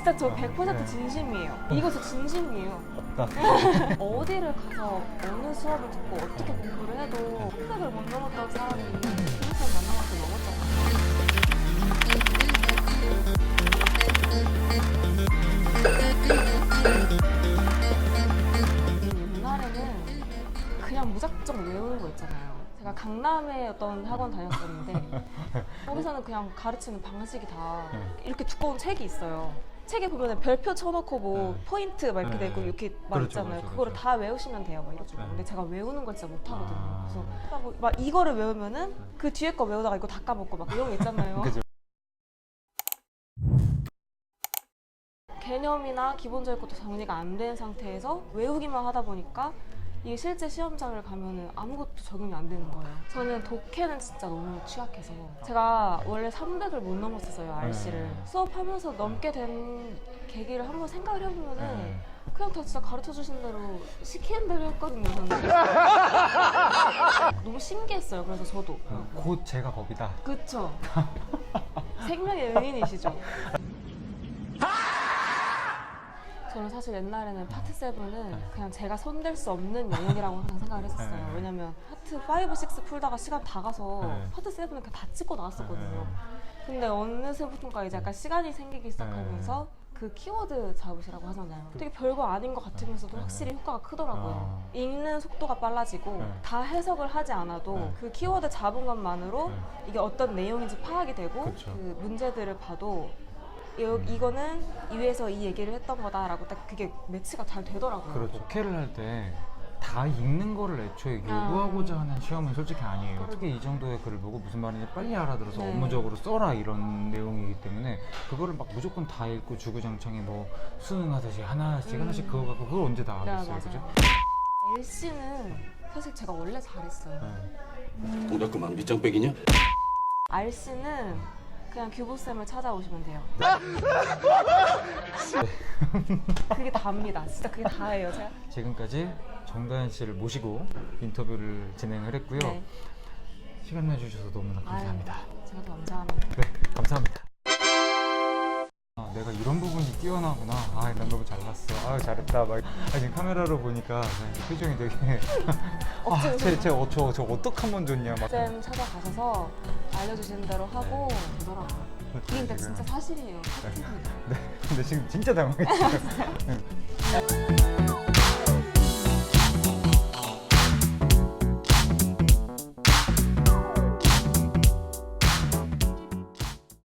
진짜 저 어, 100% 네. 진심이에요. 이거 저 진심이에요. 나 어디를 가서 어느 수업을 듣고 어떻게 공부를 해도 300을 못 넘었던 사람이 교육생 만나갖고 넘었잖아요. 옛날에는 그냥 무작정 외우는 거 있잖아요. 제가 강남에 어떤 학원 다녔었는데 거기서는 그냥 가르치는 방식이 다 네. 이렇게 두꺼운 책이 있어요. 책에 보면 별표 쳐놓고 뭐 네. 포인트 막 이렇게 네. 되고 이렇게 막 그렇죠, 있잖아요. 그렇죠, 그거를 그렇죠. 다 외우시면 돼요. 막 이러죠. 네. 근데 제가 외우는 걸 진짜 못하거든요. 아. 그래서 하고 막 이거를 외우면은 그 뒤에 거 외우다가 이거 다 까먹고 막 이런 거 있잖아요. 그죠. 개념이나 기본적인 것도 정리가 안 된 상태에서 외우기만 하다 보니까 이게 실제 시험장을 가면은 아무것도 적용이 안 되는 거예요. 저는 독해는 진짜 너무 취약해서 제가 원래 300을 못 넘었었어요 RC를 네. 수업하면서 넘게 된 계기를 한번 생각을 해보면은 네. 그냥 다 진짜 가르쳐 주신 대로 시키는 대로 했거든요. 저는. 너무 신기했어요. 그래서 저도 곧 제가 거기다. 그쵸. 생명의 은인이시죠. 저는 사실 옛날에는 파트 7은 그냥 제가 손댈 수 없는 영역이라고 항상 생각을 했었어요. 네. 왜냐면 파트 5, 6 풀다가 시간 다 가서 네. 파트 7은 그냥 다 찍고 나왔었거든요. 네. 근데 어느새부턴가 이제 약간 시간이 생기기 시작하면서 그 키워드 잡으시라고 하잖아요. 되게 별거 아닌 것 같으면서도 네. 확실히 효과가 크더라고요. 아. 읽는 속도가 빨라지고 네. 다 해석을 하지 않아도 네. 그 키워드 잡은 것만으로 네. 이게 어떤 내용인지 파악이 되고 그쵸. 그 문제들을 봐도 이, 이거는 이 위에서 이 얘기를 했던 거다라고 딱 그게 매치가 잘 되더라고요. 그렇죠. 독해를 할 때 다 읽는 거를 애초에 아. 요구하고자 하는 시험은 솔직히 아니에요. 어떻게 이 정도의 글을 보고 무슨 말인지 빨리 알아들어서 네. 업무적으로 써라 이런 내용이기 때문에 그거를 막 무조건 다 읽고 주구장창에 뭐 수능하듯이 하나씩 음. 하나씩 그거 갖고 그걸 언제 다 네, 하겠어요, 맞아요. 그죠? LC는 사실 제가 원래 잘했어요. 네. 동작 그만 밑장 빼기냐? RC는 그냥 규보쌤을 찾아오시면 돼요. 그게 다입니다. 진짜 그게 다예요. 제가. 지금까지 정다현 씨를 모시고 인터뷰를 진행을 했고요. 네. 시간 내주셔서 너무나 감사합니다. 제가 더 감사합니다. 네, 감사합니다. 아, 내가 이런 부분이 뛰어나구나. 아, 난 너무 잘났어. 아, 잘했다. 막 아, 지금 카메라로 보니까 그냥 표정이 되게 아, 억지로 제, 제 어, 저, 저 어떡 하면 좋냐. 막. 쌤 찾아가셔서 알려주시는 대로 하고 되더라고요. 이게 근데 지금- 진짜 사실이에요. 팩트입니다. 네, 근데 지금 진짜 당황했어요. 네.